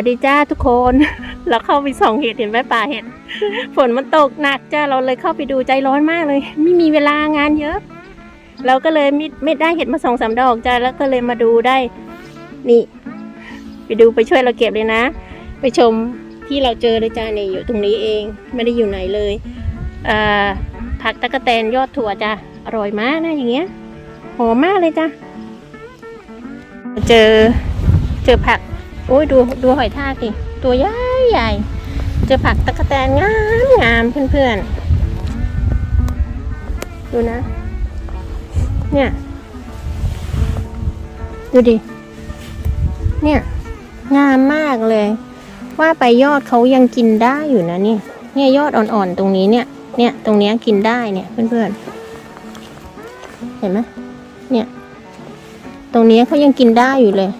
วัสดีจ้าทุกคน เราเข้าไปส่องเห็ดเห็นไหมป่าเห็ดฝนมันตกหนักจ้าเราเลยเข้าไปดูใจร้อนมากเลย ไม่มีเวลางานเยอะ เราก็เลยไม่ไม่ได้เห็ดมาสองสามดอกจ้าแล้วก็เลยมาดูได้ นี่ ไปดูไปช่วยเราเก็บเลยนะ ไปชมที่เราเจอเลยจ้าเนี่ยอยู่ตรงนี้เองไม่ได้อยู่ไหนเลยอ่าผักตะกะแตนยอดถั่วจ้าอร่อยมากนะอย่างเงี้ยหอมมากเลยจ้าเจอเจอผัก โอ้ยดูดูหอยทากดิตัวใหญ่ใหญ่เจอผักตะกะแตนงามงามเพื่อนๆ ดูนะ เนี่ย ดูดิ เนี่ย งามมากเลย ว่าไปยอดเขายังกินได้อยู่นะนี่เนี่ยยอดอ่อนๆตรงนี้เนี่ย เนี่ยตรงเนี้ยกินได้เนี่ยเพื่อนๆ เห็นไหมเนี่ย ตรงนี้เขายังกินได้อยู่เลย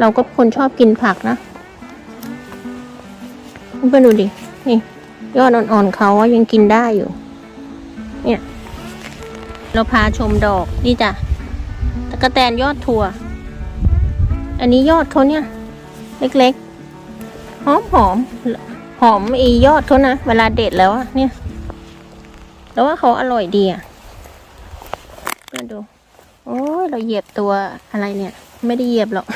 เราก็คนชอบกินผักนะเพื่อนๆดูดิ นี่ ยอดอ่อนๆเขายังกินได้อยู่ เนี่ย เราพาชมดอกนี่จ้ะตะกะแตนยอดถั่ว อันนี้ยอดเขาเนี่ย เล็กๆ หอมหอมๆหอมอียอดเขานะ เวลาเด็ดแล้วอะเนี่ย แล้วว่าเขาอร่อยดีอะเพื่อนดู โอ้ยเราเหยียบตัวอะไรเนี่ย ไม่ได้เหยียบหรอก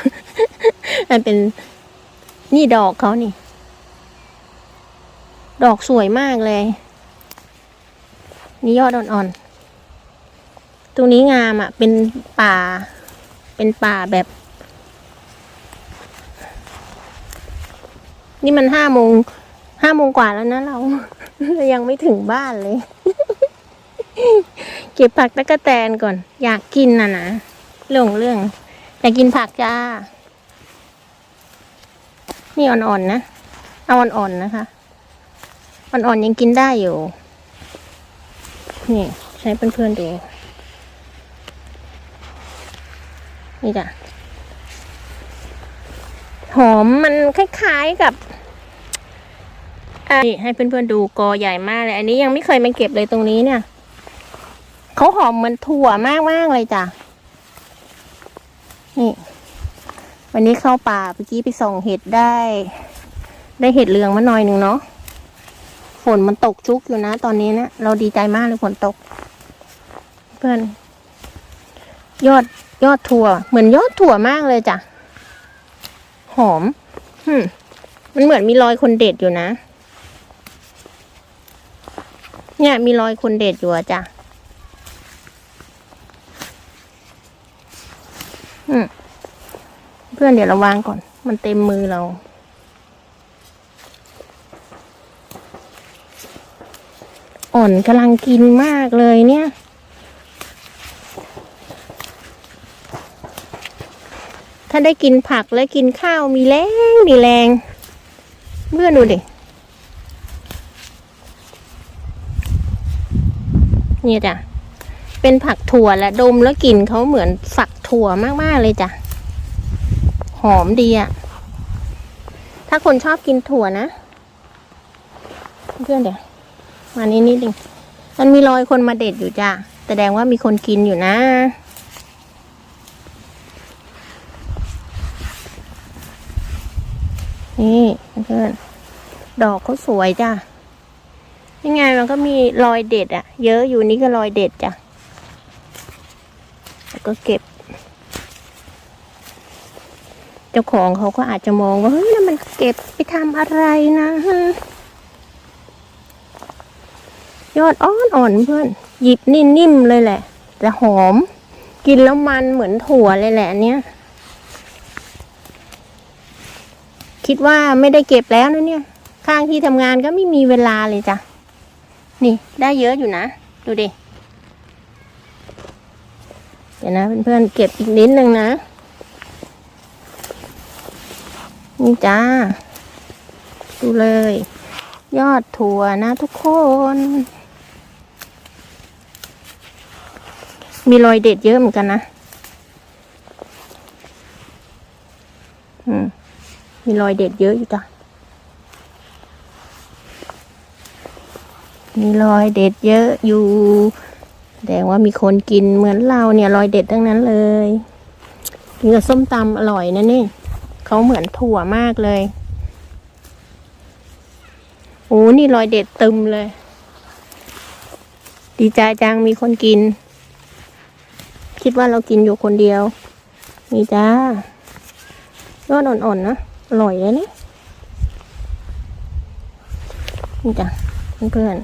มันเป็นนี่ดอกเขานี่ ดอกสวยมากเลย นี่ยอดอ่อนๆ ตรงนี้งามอะ เป็นป่า เป็นป่าแบบ นี่มันห้าโมงห้าโมงกว่าแล้วนะเรา ยังไม่ถึงบ้านเลย เก็บผักตะกะแตนก่อน อยากกินน่ะนะเรื่องเรื่องอยากกินผักจ้า นี่อ่อนๆนะ เอาอ่อนๆนะคะ อ่อนๆยังกินได้อยู่ นี่ใช้เพื่อนๆดู นี่จ้ะ หอมมันคล้ายๆกับนี่ให้เพื่อนๆดูกอใหญ่มากเลย อันนี้ยังไม่เคยมาเก็บเลยตรงนี้เนี่ยเขาหอมเหมือนถั่วมากๆเลยจ้ะ นี่ วันนี้เข้าป่าเมื่อกี้ไปส่องเห็ดได้ ได้เห็ดเหลืองมาหน่อยหนึ่งเนาะฝนมันตกชุกอยู่นะ ตอนนี้เนะเราดีใจมากเลยฝนตก เพื่อน ยอดยอดถั่ว เหมือนยอดถั่วมากเลยจ้ะ หอมหึมมันเหมือนมีรอยคนเด็ดอยู่นะ เนี่ยมีรอยคนเด็ดอยู่จ้ะ อืม เพื่อนเดี๋ยวเราวางก่อน มันเต็มมือเรา อ่อนกำลังกินมากเลยเนี่ย ถ้าได้กินผักและกินข้าวมีแรงมีแรงเพื่อนดูดิเนี่ยจ้ะ เป็นผักถั่วและดมแล้วกลิ่นเขาเหมือนฝักถั่วมาก ๆ เลยจ้ะ อมดีอะถ้าคนชอบกินถั่วนะ เพื่อนเดี๋ยวมานี้นิดนึงมันมีรอยคนมาเด็ดอยู่จ้ะแสดงว่ามีคนกินอยู่นะ นี่เพื่อนดอกเขาสวยจ้ะยังไงมันก็มีรอยเด็ดอะเยอะอยู่นี่ก็รอยเด็ดจ้ะแล้วก็เก็บ เจ้าของเขาก็อาจจะมองว่าเฮ้ยนั่นมันเก็บไปทำอะไรนะ ยอดอ่อนอ่อนเพื่อน หยิบนิ่มๆเลยแหละ แต่หอม กินแล้วมันเหมือนถั่วเลยแหละเนี้ยคิดว่าไม่ได้เก็บแล้วนะเนี่ย ข้างที่ทำงานก็ไม่มีเวลาเลยจ้ะ นี่ได้เยอะอยู่นะ ดูดิ เดี๋ยวนะเพื่อนๆเก็บอีกนิดนึงนะ นี่จ้า ดูเลย ยอดถั่วนะทุกคน มีรอยเด็ดเยอะเหมือนกันนะ อืม มีรอยเด็ดเยอะอยู่จ้ะมีรอยเด็ดเยอะอยู่แสดงว่ามีคนกินเหมือนเราเนี่ยรอยเด็ดทั้งนั้นเลยกินกับส้มตำอร่อยนะนี่ เขาเหมือนถั่วมากเลยโอ้นี่รอยเด็ดตึมเลย ดีใจจังมีคนกิน คิดว่าเรากินอยู่คนเดียว นี่จ้ายอดอ่อนๆนะอร่อยเลยนี่นี่จ้ะเพื่อน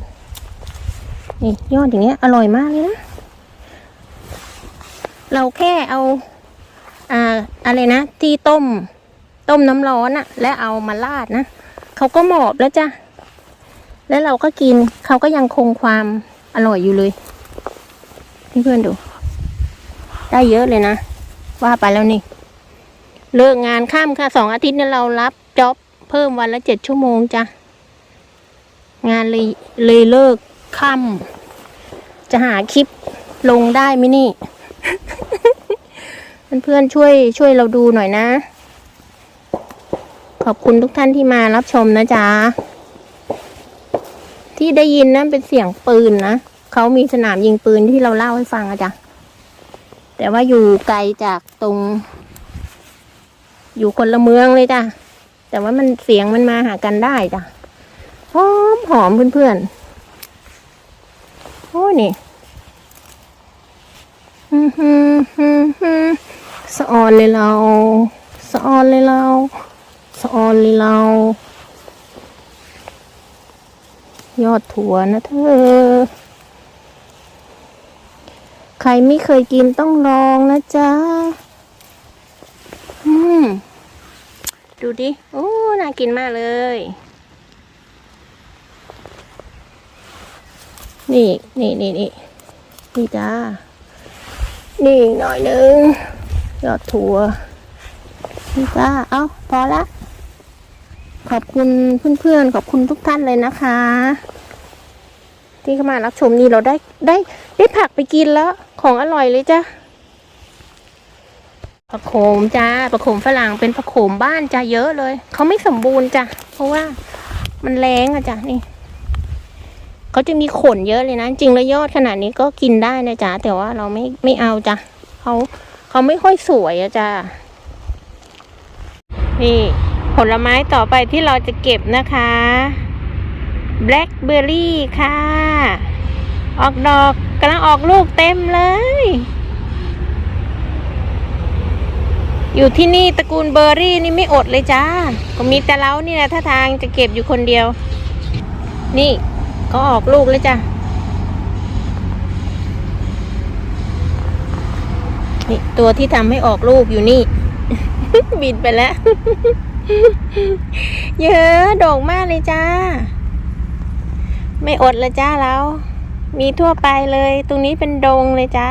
ๆนี่ยอดอย่างเงี้ยอร่อยมากเลยนะเราแค่เอา อ่าอะไรนะที่ต้ม ต้มน้ำร้อนอะและเอามาราดนะเขาก็หมอบแล้วจ้ะแล้วเราก็กินเขาก็ยังคงความอร่อยอยู่เลยเพื่อนๆดู ได้เยอะเลยนะ ว่าไปแล้วนี่ เลิกงานข้ามค่ะสองอาทิตย์นี้เรารับจ็อบเพิ่มวันละเจ็ดชั่วโมงจ้ะงานเลยเลยเลิกค่ำจะหาคลิปลงได้ไหมนี่ เพื่อนๆช่วยช่วยเราดูหน่อยนะ ขอบคุณทุกท่านที่มารับชมนะจ๊ะ ที่ได้ยินนะเป็นเสียงปืนนะเขามีสนามยิงปืนที่เราเล่าให้ฟังอะจ้ะแต่ว่าอยู่ไกลจากตรง อยู่คนละเมืองเลยจ้ะ แต่ว่ามันเสียงมันมาหากันได้จ้ะ หอมหอมเพื่อนๆ โอ้ยนี่ฮึฮึฮึสะออนเลยเรา สะออนเลยเรา สะออนเลยเรา ยอดถั่วนะเธอ ใครไม่เคยกินต้องลองนะจ๊ะ อืม ดูดิ โอ้ น่ากินมากเลย นี่ นี่นี่นี่นี่จ้า นี่อีกหน่อยนึง ยอดถั่วนี่จ้า เอา พอละ ขอบคุณเพื่อนๆ ขอบคุณทุกท่านเลยนะคะ ที่เข้ามารับชมนี่เราได้ได้ได้ผักไปกินแล้ว ของอร่อยเลยจ้ะผักโขมจ้าผักโขมฝรั่งเป็นผักโขมบ้านจ้าเยอะเลย เขาไม่สมบูรณ์จ้ะเพราะว่ามันแรงอะจ้ะนี่เขาจะมีขนเยอะเลยนะ จริงแล้วยอดขนาดนี้ก็กินได้นะจ๊ะแต่ว่าเราไม่ไม่เอาจ้ะเขาเขาไม่ค่อยสวยอะจ้ะนี่ ผลไม้ต่อไปที่เราจะเก็บนะคะแบล็คเบอร์รี่ค่ะ ออกดอกกำลังออกลูกเต็มเลย อยู่ที่นี่ตระกูลเบอร์รี่นี่ไม่อดเลยจ้า ก็มีแต่เรานี่นะท่าทางจะเก็บอยู่คนเดียว นี่ก็ออกลูกแล้วจ้ะนี่ตัวที่ทำให้ออกลูกอยู่นี่ บินไปแล้ว เยอะโด่งมากเลยจ้า ไม่อดละจ้าเรา มีทั่วไปเลย ตรงนี้เป็นดงเลยจ้า